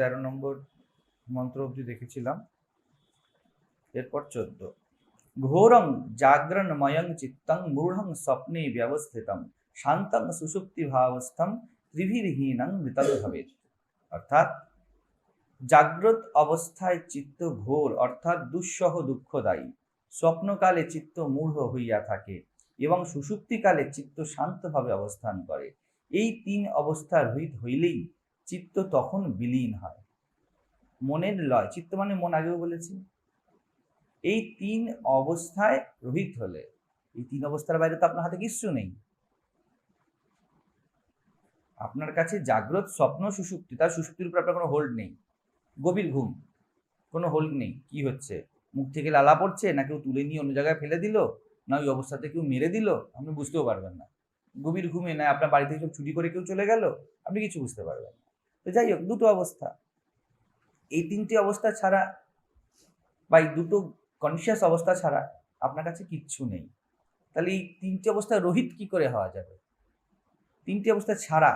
তেরো নম্বর মন্ত্র অবধি দেখেছিলাম। এরপর চোদ্দ। ঘোরং জাগ্রণময়ং চিত্তং মূঢ়ং স্বপ্নে ব্যবস্থিতম শান্তং সুষুপ্তি ভাবস্থম ত্রিভিরহীনং মৃতং ভবেত অর্থাৎ জাগ্রত অবস্থায় চিত্ত ঘোর, অর্থাৎ দুঃসহ দুঃখদায়ী। স্বপ্নকালে চিত্ত মূঢ় হইয়া থাকে এবং সুষুপ্তিকালে চিত্ত শান্তভাবে অবস্থান করে। এই তিন অবস্থা রহিত হইলেই চিত্ত তখন বিলীন হয়। মনের লয়, চিত্ত মানে মন, আগেও বলেছি। এই তিন অবস্থায় রহিত হলে, এই তিন অবস্থার বাইরে তো আপনার হাতে কিচ্ছু নেই। আপনার কাছে জাগ্রত স্বপ্ন সুষুপ্তি তার সুষুপ্তির উপর আপনার কোনো হোল্ড নেই। গভীর ঘুম, কোনো হোল্ড নেই। কি হচ্ছে? মুখ থেকে লালা পড়ছে? না কেউ তুলে নিয়ে অন্য জায়গায় ফেলে দিল? না ওই অবস্থাতে কেউ মেরে দিল? আপনি বুঝতেও পারবেন না। গভীর ঘুমে না, আপনার বাড়ি থেকে সব চুরি করে কেউ চলে গেল? আপনি কিছু বুঝতে পারবেন না। তো যাই হোক, দুটো অবস্থা। এই তিনটি অবস্থা ছাড়া বা এই দুটো কনসিয়াস অবস্থা ছাড়া আপনার কাছে কিচ্ছু নেই। তাহলে এই তিনটি অবস্থা রোহিত কি করে হওয়া যাবে? তিনটি অবস্থা ছাড়া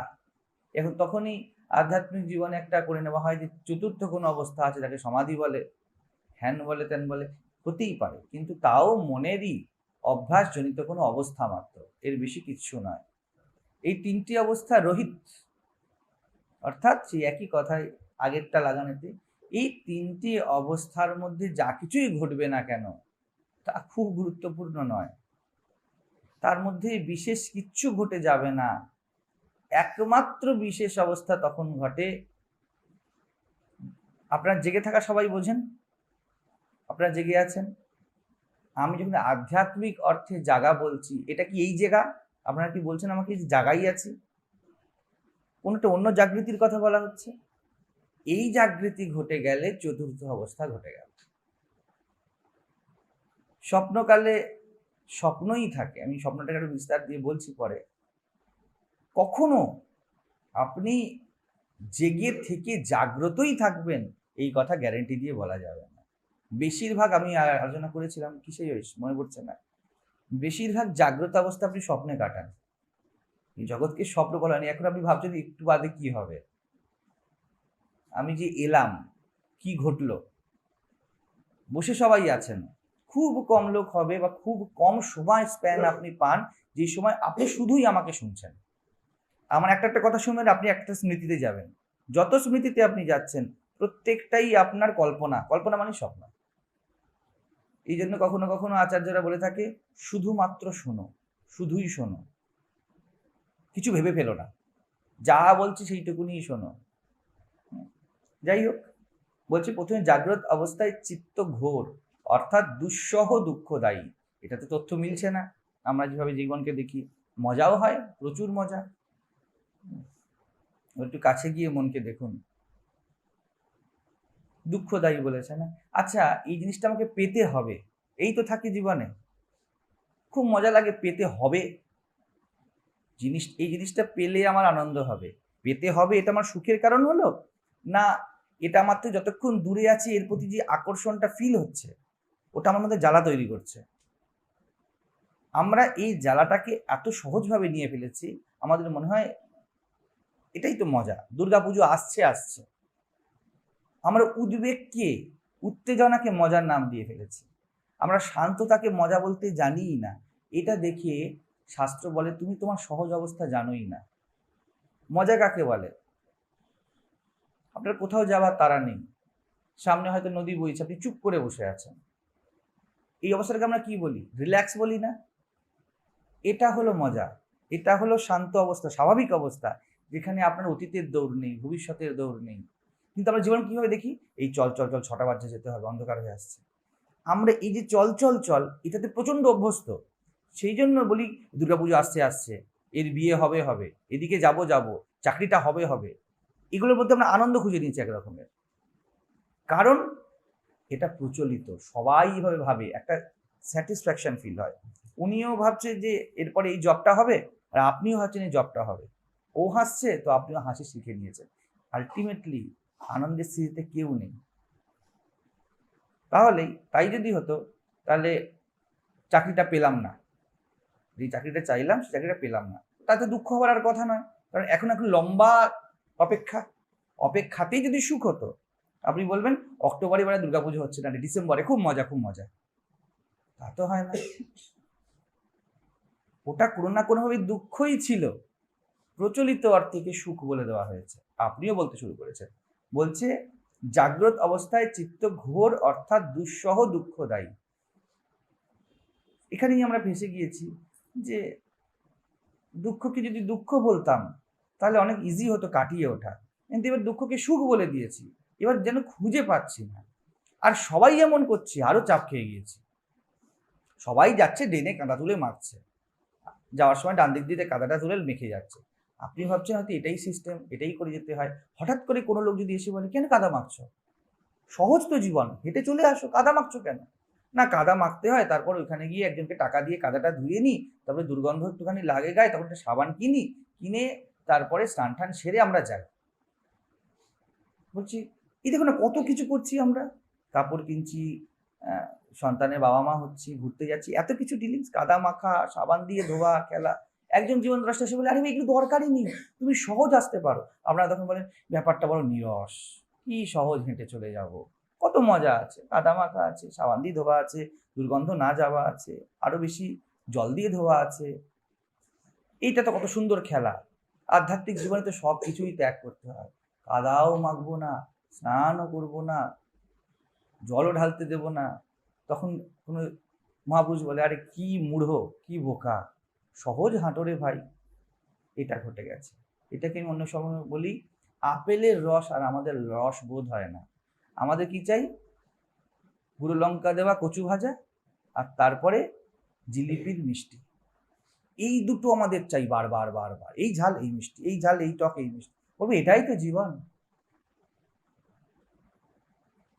এখন তখনই আধ্যাত্মিক জীবনে একটা করে নেওয়া হয় যে চতুর্থ কোনো অবস্থা আছে যাকে সমাধি বলে হ্যান বলে তেন বলে, হতেই পারে। কিন্তু তাও মনেরই অভ্যাসজনিত কোনো অবস্থা মাত্র, এর বেশি কিচ্ছু নয়। এই তিনটি অবস্থা রহিত অর্থাৎ সেই একই কথায় আগেরটা লাগানোতে এই তিনটি অবস্থার মধ্যে যা কিছুই ঘটবে না কেন, তা খুব গুরুত্বপূর্ণ নয়। তার মধ্যে বিশেষ কিচ্ছু ঘটে যাবে না। একমাত্র বিশেষ অবস্থা তখন ঘটে, আপনার জেগে থাকা সবাই বোঝেন? আপনারা জেগে আছেন? আমি যখন আধ্যাত্মিক অর্থে জাগা বলছি, এটা কি এই জায়গা? আপনারা কি বলছেন আমাকে জাগাই আছি? কোনটা অন্য জাগৃতির কথা বলা হচ্ছে? এই জাগৃতি ঘটে গেলে চতুর্থ অবস্থা ঘটে গেল। স্বপ্নকালে স্বপ্নই থাকে। আমি স্বপ্নটাকে একটু বিস্তার দিয়ে বলছি পরে। কখনো আপনি জেগে থেকে জাগ্রতই থাকবেন, এই কথা গ্যারেন্টি দিয়ে বলা যাবে না। বেশিরভাগ আমি আলোচনা করেছিলাম কিসে মনে পড়ছে না। বেশিরভাগ জাগ্রত অবস্থা আপনি স্বপ্নে কাটান। জগৎকে স্বপ্ন বলা নেই। এখন আপনি ভাবছেন একটু বাদে কি হবে? আমি যে এলাম, কি ঘটলো? বসে সবাই আছেন। খুব কম লোক হবে বা খুব কম সময় স্প্যান আপনি পান যে সময় আপনি শুধুই আমাকে শুনছেন। আমার একটা একটা কথা শুনবেন, আপনি একটা স্মৃতিতে যাবেন। যত স্মৃতিতে আপনি যাচ্ছেন, প্রত্যেকটাই আপনার কল্পনা। কল্পনা মানে স্বপ্ন। এই জন্য কখনো কখনো আচার্যরা বলে থাকে, শুধুমাত্র শোনো, শুধুই শোনো। কিছু ভেবে ফেলো না। যা বলছি সেইটুকুনি শোনো। যাই হোক, বলছি প্রথমে জাগ্রত অবস্থায় চিত্ত ঘোর, অর্থাৎ দুঃসহ দুঃখদায়ী। এটাতে তথ্য মিলছে না। আমরা যেভাবে জীবনকে দেখি, মজাও হয়, প্রচুর মজা। একটু কাছে গিয়ে মনকে দেখুন। দুঃখদায়ী বলেছে, না? আচ্ছা এই জিনিসটা আমাকে পেতে হবে। এই তো থাকে জীবনে। খুব মজা লাগে, পেতে হবে। জিনিস, এই জিনিসটা পেলে আমার আনন্দ হবে। পেতে হবে, এটা আমার সুখের কারণ হলো? না, এটা আমার থেকে যতক্ষণ দূরে আছি, এর প্রতি যে আকর্ষণটা ফিল হচ্ছে, ওটা আমার মধ্যে জ্বালা তৈরি করছে। আমরা এই জ্বালাটাকে এত সহজভাবে নিয়ে ফেলেছি, আমাদের মনে হয় এটাই তো মজা। দুর্গাপুজো আসছে আসছে। আমরা উদ্বেগকে, উত্তেজনাকে মজার নাম দিয়ে ফেলেছি। আমরা শান্ততাকে মজা বলতে জানিই না। এটা দেখে শাস্ত্র বলে, তুমি তোমার সহজ অবস্থা জানোই না। মজা কাকে বলে? আপনার কোথাও যাওয়ার তারা নেই। সামনে হয়তো নদী বইছে, আপনি চুপ করে বসে আছেন। এই অবস্থাটাকে আমরা কি বলি? রিল্যাক্স বলি না? এটা হলো মজা। এটা হলো শান্ত অবস্থা, স্বাভাবিক অবস্থা, যেখানে আপনার অতীতের দৌড় নেই, ভবিষ্যতের দৌড় নেই। কিন্তু আমরা জীবন কীভাবে দেখি? এই চল চল চল, ছটা বাজে যেতে হবে, অন্ধকার হয়ে আসছে। আমরা এই যে চল চল চল, এটাতে প্রচণ্ড অভ্যস্ত। সেই জন্য বলি, দুর্গাপুজো আসছে আসছে। এর বিয়ে হবে হবে। এদিকে যাব যাব। চাকরিটা হবে হবে। এগুলোর মধ্যে আমরা আনন্দ খুঁজে নিয়েছি একরকমের কারণ এটা প্রচলিত। সবাই এইভাবে ভাবে। একটা স্যাটিসফ্যাকশন ফিল হয়। উনিও ভাবছে যে, এরপরে এই জবটা হবে আর আপনিও ভাবছেন এই জবটা হবে। ও হাসছে, তো আপনিও হাসি শিখে নিয়েছেন। আলটিমেটলি আনন্দের স্থিতিতে কেউ নেই। তাহলেই, তাই যদি হতো, তাহলে চাকরিটা পেলাম না। যে চাকরিটা চাইলাম সেই চাকরিটা পেলাম না। তাতে দুঃখ হওয়ার আর কথা নয়। কারণ এখন এখন লম্বা অপেক্ষা। অপেক্ষাতেই যদি সুখ হতো, আপনি বলবেন, অক্টোবরে এবারে দুর্গাপুজো হচ্ছে না, ডিসেম্বরে খুব মজা খুব মজা। তা তো হয় না। ওটা কোনো না কোনোভাবে দুঃখই ছিল। প্রচলিত অর্থকে সুখ বলে দেওয়া হয়েছে। আপনিও বলতে শুরু করেছেন। বলছে, জাগ্রত অবস্থায় চিত্ত ঘোর, অর্থাৎ দুঃসহ দুঃখদায়ী। এখানেই আমরা ফেসে গিয়েছি। যে দুঃখকে যদি দুঃখ বলতাম, তাহলে অনেক ইজি হতো কাটিয়ে ওঠা। কিন্তু এবার দুঃখকে সুখ বলে দিয়েছি। এবার যেন খুঁজে পাচ্ছি না। আর সবাই এমন করছে, আরও চাপ খেয়ে গিয়েছি। সবাই যাচ্ছে ডেনে কাঁদা তুলে মারছে। যাওয়ার সময় ডান দিক দিয়ে কাদাটা তুলে মেখে যাচ্ছে। আপনি ভাবছেন হয়তো এটাই সিস্টেম এটাই করে যেতে হয়। হঠাৎ করে কোনো লোক যদি এসে বলে, কেন কাদা মাখছো? সহজ তো জীবন, হেঁটে চলে আসো, কাদা মাখছো কেন? না কাদা মাখতে হয়, তারপর ওইখানে গিয়ে একজনকে টাকা দিয়ে কাদাটা ধুয়ে নিই, তারপরে দুর্গন্ধ একটুখানি লাগে গায়ে তখন একটা সাবান কিনি, কিনে তারপরে স্নান টান সেরে আমরা যাই। বলছি, এই দেখো না, কত কিছু করছি আমরা। কাপড় কিনছি সন্তানের বাবা মা হচ্ছি, ঘুরতে যাচ্ছি, এত কিছু ডিলিংস কাদা মাখা, সাবান দিয়ে ধোয়া, খেলা। একজন জীবন দ্রষ্টা এসে বলে, আরে এগুলো দরকারই নেই, তুমি সহজ আসতে পারো। আপনারা তখন বলেন, ব্যাপারটা বড় নিরস, কি সহজ হেঁটে চলে যাব? কত মজা আছে। কাদা মাখা আছে সাবান দিয়ে ধোয়া আছে, দুর্গন্ধ না যাওয়া আছে, আরও বেশি জল দিয়ে ধোয়া আছে। এইটা তো কত সুন্দর খেলা। আধ্যাত্মিক জীবনে তো সব কিছুই ত্যাগ করতে হয়। কাদাও মাখবো না, স্নানও করব না, জলও ঢালতে দেবো না। তখন কোনো মহাপুরুষ বলে, আরে কি মূঢ়, কি বোকা, সহজ হাঁটোরে ভাই। এটা ঘটে গেছে। এটাকে আমি অন্য সময় বলি, আপেলের রস আর আমাদের রস বোধ হয় না। আমাদের কি চাই? পুরো লঙ্কা দেওয়া, কচু ভাজা আর তারপরে জিলিপির মিষ্টি। এই দুটো আমাদের চাই বারবার বারবার এই ঝাল, এই মিষ্টি। এই ঝাল, এই টক, এই মিষ্টি। বলবে, এটাই তো জীবন।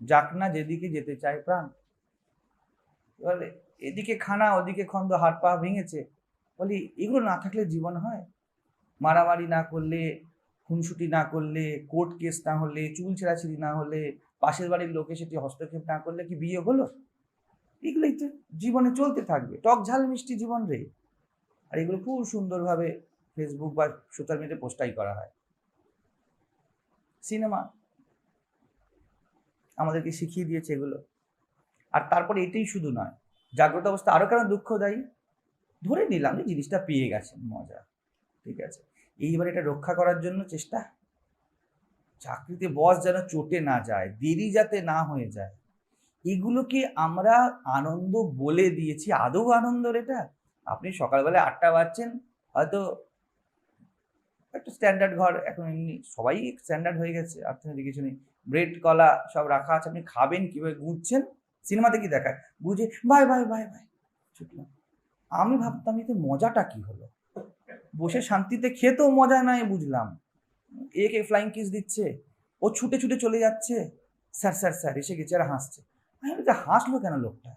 যাক না, যেদিকে যেতে চায় প্রাণ। এবারে এদিকে খানা, ওদিকে খন্দ, হাত পা ভেঙেছে। বলি, এগুলো না থাকলে জীবন হয়? মারামারি না করলে, খুনসুটি না করলে, কোর্ট কেস না হলে, চুল ছেঁড়াছিড়ি না হলে পাশের বাড়ির লোকে সেটি হস্তক্ষেপ না করলে কি বিয়ে হলো? এগুলোই তো জীবনে চলতে থাকবে। টক ঝাল মিষ্টি জীবন রে। আর এগুলো খুব সুন্দরভাবে ফেসবুক বা সোশ্যাল মিডিয়া পোস্টাই করা হয়। সিনেমা আমাদেরকে শিখিয়ে দিয়েছে এগুলো। আর তারপরে এটাই শুধু নয়, জাগ্রত অবস্থা আরও কেন দুঃখ দেয় ধরে নিলাম যে জিনিসটা পেয়ে গেছেন মজা, ঠিক আছে। এইবার এটা রক্ষা করার জন্য চেষ্টা চাকরিতে বস যেন চটে না যায়, দেরি যাতে না হয়ে যায়। এগুলোকে আমরা আনন্দ বলে দিয়েছি। আদৌ আনন্দর এটা? আপনি সকালবেলা আটটা বাজছেন, হয়তো একটা স্ট্যান্ডার্ড ঘর, এখন এমনি সবাই স্ট্যান্ডার্ড হয়ে গেছে অর্থনীতি কিছু নেই। ব্রেড কলা সব রাখা আছে, আপনি খাবেন কীভাবে? গুঁজছেন? সিনেমাতে কি দেখায়? বুঝে বাই বাই বাই বাই। ছুটলাম। আমি ভাবতাম এতে মজাটা কি হলো? বসে শান্তিতে খেতেও মজা নাই, বুঝলাম। একে ফ্লাইং কিস দিচ্ছে, ও ছুটে ছুটে চলে যাচ্ছে, স্যার স্যার স্যার, এসে গেছে আর হাসছে। আমি তা হাসলো কেন লোকটা?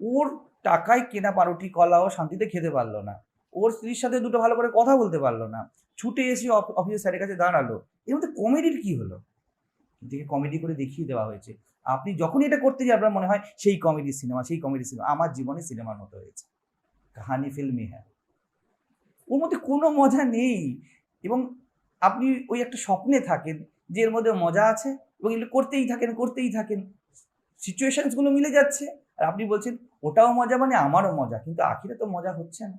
ওর টাকায় কেনা পারুটি কলা ও শান্তিতে খেতে পারল না। ওর স্ত্রীর সাথে দুটো ভালো করে কথা বলতে পারল না। ছুটে এসে অফ- অফিসের স্যারের কাছে দাঁড়াল। এর মধ্যে কমেডির কি হলো? দিকে কমেডি করে দেখিয়ে দেওয়া হয়েছে। আপনি যখনই এটা করতে যান আপনার মনে হয় সেই কমেডি সিনেমা সেই কমেডি সিনেমা আমার জীবনে সিনেমার মতো হয়েছে। কাহানি ফিল্মই হ্যাঁ। ওর মধ্যে কোনো মজা নেই। এবং আপনি ওই একটা স্বপ্নে থাকেন যে এর মধ্যে মজা আছে এবং এগুলো করতেই থাকেন করতেই থাকেন। সিচুয়েশনসগুলো মিলে যাচ্ছে। আর আপনি বলছেন, ওটাও মজা মানে আমারও মজা। কিন্তু আখিরে তো মজা হচ্ছে না।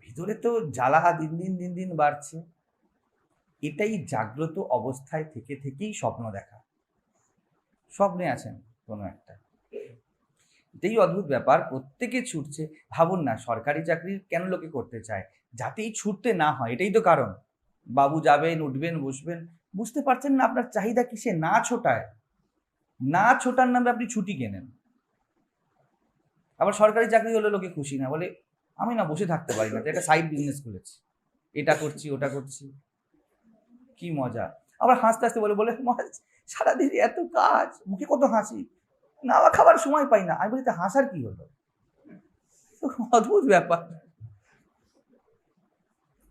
ভিতরে তো জ্বালা দিন দিন দিন দিন বাড়ছে। এটাই জাগ্রত অবস্থায় থেকে থেকেই স্বপ্ন দেখা। স্বপ্নে আছেন কোনো একটা। এটাই অদ্ভুত ব্যাপার। প্রত্যেকে ছুটছে। ভাবুন না, সরকারি চাকরি কেন লোকে করতে চায়? যাতেই ছুটতে না হয়, এটাই তো কারণ। বাবু যাবেন উঠবেন বসবেন। বুঝতে পারছেন না আপনার চাহিদা কিসে? না ছোটায়। না ছোটার নামে আপনি ছুটি কেনেন। আবার সরকারি চাকরি হলে লোকে খুশি না। বলে আমি না বসে থাকতে পারি না একটা সাইড বিজনেস খুলেছি। এটা করছি ওটা করছি। কি মজা। আবার হাসতে হাসতে বলে বলে "মা, সারাদিন এত কাজ মুখে কত হাসি। নাওয়া খাবার সময় পাই না। আমি বলি "তা হাসার কি হলো? অদ্ভুত ব্যাপার।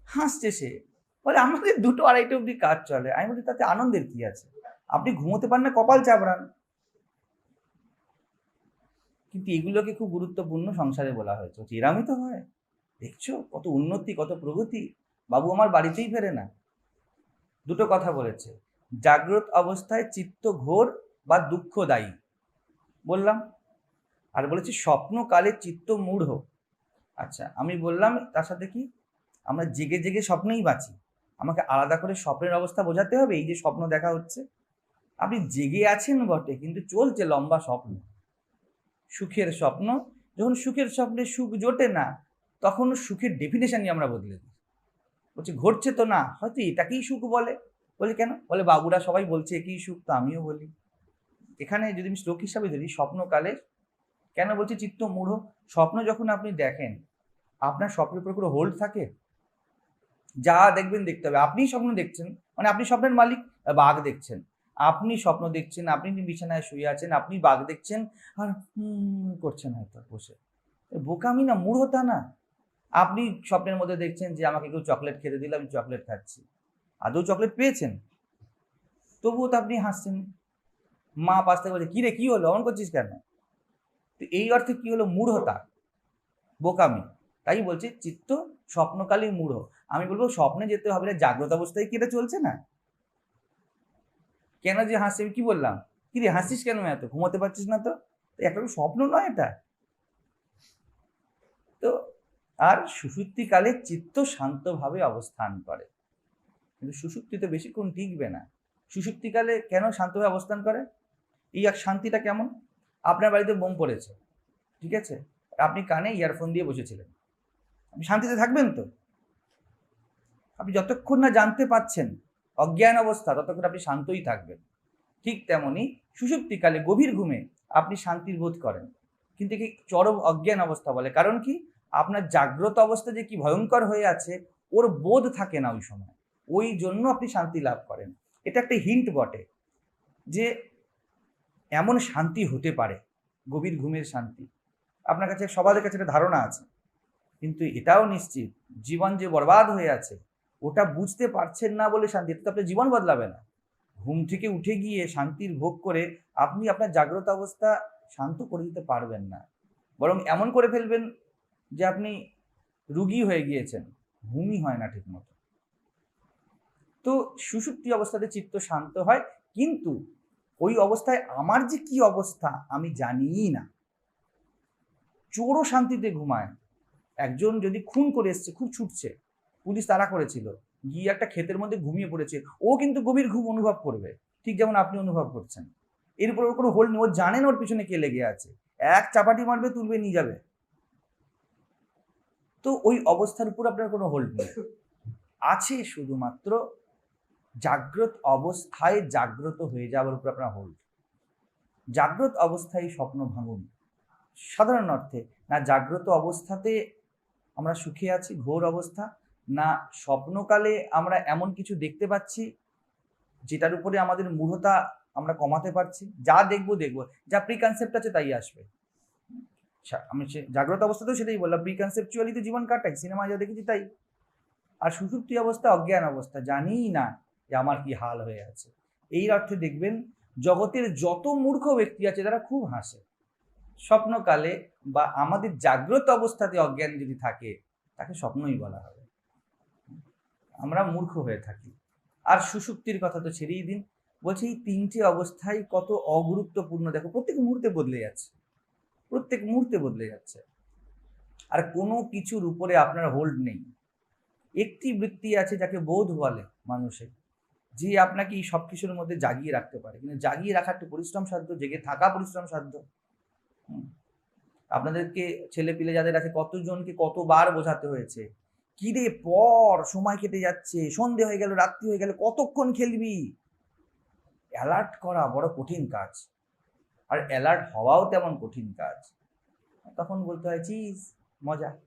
হাসছে সে। বলে আমাদের দুটো আড়াইটে অব্দি কাজ চলে। আমি বলি, তাতে আনন্দের কি আছে? আপনি ঘুমোতে পারেন না, কপাল চাপড়ান। কিন্তু এগুলোকে খুব গুরুত্বপূর্ণ সংসারে বলা হয়েছে। এরামই তো হয়। দেখছ, কত উন্নতি, কত প্রগতি। বাবু আমার বাড়িতেই ফেরে না। দুটো কথা বলেছে। জাগ্রত অবস্থায় চিত্ত ঘোর বা দুঃখদায়ী বললাম, আর বলেছি, স্বপ্নকালে চিত্ত মূঢ়। আচ্ছা আমি বললাম, তার সাথে কি? আমরা জেগে জেগে স্বপ্নেই বাঁচি। আমাকে আলাদা করে স্বপ্নের অবস্থা বোঝাতে হবে, এই যে স্বপ্ন দেখা হচ্ছে। আপনি জেগে আছেন বটে, কিন্তু চলছে লম্বা স্বপ্ন। সুখের স্বপ্ন, যখন সুখের স্বপ্নে সুখ জোটে না তখন সুখের ডেফিনেশনই আমরা বদলে দিই। বলছি, ঘটছে তো না, হয়তো এটাকেই সুখ বলে। বলি, কেন? বলে, বাবুরা সবাই বলছে একই সুখ, তো আমিও বলি। এখানে যদি আমি শ্লোক হিসাবে ধরি স্বপ্নকালে কেন বলছি চিত্ত মূঢ় স্বপ্ন যখন আপনি দেখেন, আপনার স্বপ্নের উপর কোনো হোল্ড থাকে? যা দেখবেন দেখতে হবে। আপনি স্বপ্ন দেখছেন মানে আপনি স্বপ্নের মালিক বাঘ দেখছেন। আপনি স্বপ্ন দেখছেন, আপনি বিছানায় শুয়ে আছেন, আপনি বাঘ দেখছেন, আর করছেন হয়তো বসে। বোকামি না মূঢ়তা না। আপনি স্বপ্নের মধ্যে দেখছেন যে আমাকে কেউ চকলেট খেতে দিলে, আমি চকলেট খাচ্ছি। আদৌ চকলেট পেয়েছেন? তবুও তো আপনি হাসছেন। মা পাশ থেকে বলছে, কী রে, কী হলো? অমন করছিস কেন? তো এই অর্থে কি হলো? মূঢ়তা বোকামি। তাই বলছি, চিত্ত স্বপ্নকালে মূঢ় আমি বলব স্বপ্নে যেতে হবে না, জাগ্রত অবস্থায় কি এটা চলছে না? কেন যে হাসছি, আমি কি বললাম? কি রে হাসিস কেন এত? ঘুমাতে পারছিস না তো? একটা স্বপ্ন নয় এটা। তো আর সুষুপ্তিকালে চিত্ত শান্তভাবে অবস্থান করে। কিন্তু সুষুপ্তিতে বেশিক্ষণ টিকবে না। সুষুপ্তিকালে কেন শান্তভাবে অবস্থান করে? এই এক শান্তিটা কেমন? আপনার বাড়িতে বোম পড়েছে, ঠিক আছে? আপনি কানে ইয়ারফোন দিয়ে বসেছিলেন। আপনি শান্তিতে থাকবেন তো? আপনি যতক্ষণ না জানতে পাচ্ছেন, অজ্ঞান অবস্থা, ততক্ষণ আপনি শান্তই থাকবেন। ঠিক তেমনি সুষুপ্তিকালে, গভীর ঘুমে আপনি শান্তির বোধ করেন। কিন্তু কি চরম অজ্ঞান অবস্থা বলে। কারণ কি? আপনার জাগ্রত অবস্থা যে কি ভয়ঙ্কর হয়ে আছে, ওর বোধ থাকে না ওই সময়। ওই জন্য আপনি শান্তি লাভ করেন। এটা একটা হিন্ট বটে যে এমন শান্তি হতে পারে, গভীর ঘুমের শান্তি। আপনার কাছে সবার কাছে একটা ধারণা আছে। কিন্তু এটাও নিশ্চিত, জীবন যে বরবাদ হয়ে আছে ওটা বুঝতে পারছেন না বলে শান্তি তো আপনার জীবন বদলাবে না। ঘুম থেকে উঠে গিয়ে শান্তির ভোগ করে আপনি আপনার জাগ্রত অবস্থা শান্ত করে দিতে পারবেন না। বরং এমন করে ফেলবেন যে আপনি রুগী হয়ে গিয়েছেন, ঘুমই হয় না ঠিকমতো। তো সুষুপ্তি অবস্থাতে চিত্ত শান্ত হয়, কিন্তু ওই অবস্থায় আমার যে কি অবস্থা আমি জানিই না। চোরও শান্তিতে ঘুমায়, একজন যদি খুন করে এসছে, খুব ছুটছে পুলিশ তারা করেছিল। গিয়ে একটা ক্ষেতের মধ্যে ঘুমিয়ে পড়েছে। ও কিন্তু গভীর ঘুম অনুভব করবে। ঠিক যেমন আপনি অনুভব করছেন। এরপর ওর কোনো হোল নেই। ও জানেন ওর পিছনে কে লেগে আছে। এক চাপাটি মারবে, তুলবে, নিয়ে যাবে। তো ওই অবস্থার উপর আপনার কোনো হোল্ড নেই। আছে শুধুমাত্র জাগ্রত অবস্থায় জাগ্রত হয়ে যাওয়ার উপর আপনার হোল্ড। জাগ্রত অবস্থায় স্বপ্ন ভাঙুন। সাধারণ অর্থে না, জাগ্রত অবস্থাতে আমরা সুখে আছি, ঘোর অবস্থা না স্বপ্নকালে আমরা এমন কিছু দেখতে পাচ্ছি যেটার উপরে আমাদের মূঢ়তা আমরা কমাতে পারছি? যা দেখব দেখব। যা প্রি কনসেপ্ট আছে তাই আসবে। আমি সে, জাগ্রত অবস্থাতেও সেটাই বললাম প্রি কনসেপচুয়ালি তো জীবন কাটাই সিনেমা যা দেখেছি তাই। আর সুষুপ্তি অবস্থা, অজ্ঞান অবস্থা, জানিই না যে আমার কি হাল হয়ে আছে। এই অর্থে দেখবেন, জগতের যত মূর্খ ব্যক্তি আছে তারা খুব হাসে। স্বপ্নকালে বা আমাদের জাগ্রত অবস্থাতে অজ্ঞান যদি থাকে, তাকে স্বপ্নই বলা হবে। আমরা মূর্খ হয়ে থাকি। আর সুষুপ্তির কথা তো ছেড়েই দিন। বলছি, এই তিনটি অবস্থায় কত অগুরুত্বপূর্ণ। দেখো, প্রত্যেক মুহূর্তে বদলে যাচ্ছে। প্রত্যেক মুহূর্তে বদলে যাচ্ছে। আর কোনো কিছুর উপরে আপনার হোল্ড নেই। একটি বৃত্তি আছে যাকে বোধ বলে মানুষের যে আপনাকে এই সব কিছুর মধ্যে জাগিয়ে রাখতে পারে। কিন্তু জাগিয়ে রাখা একটু পরিশ্রম সাধ্য, জেগে থাকা পরিশ্রম সাধ্য। আপনাদেরকে ছেলে পিলে যাদের আছে, কতজনকে কতবার বোঝাতে হয়েছে? কি রে পর, সময় কেটে যাচ্ছে, সন্ধে হয়ে গেল, রাত্রি হয়ে গেল, কতক্ষণ খেলবি? অ্যালার্ট করা বড় কঠিন কাজ। আর অ্যালার্ট হওয়াও তেমন কঠিন কাজ। তখন বলতে হয় চিজ মজা।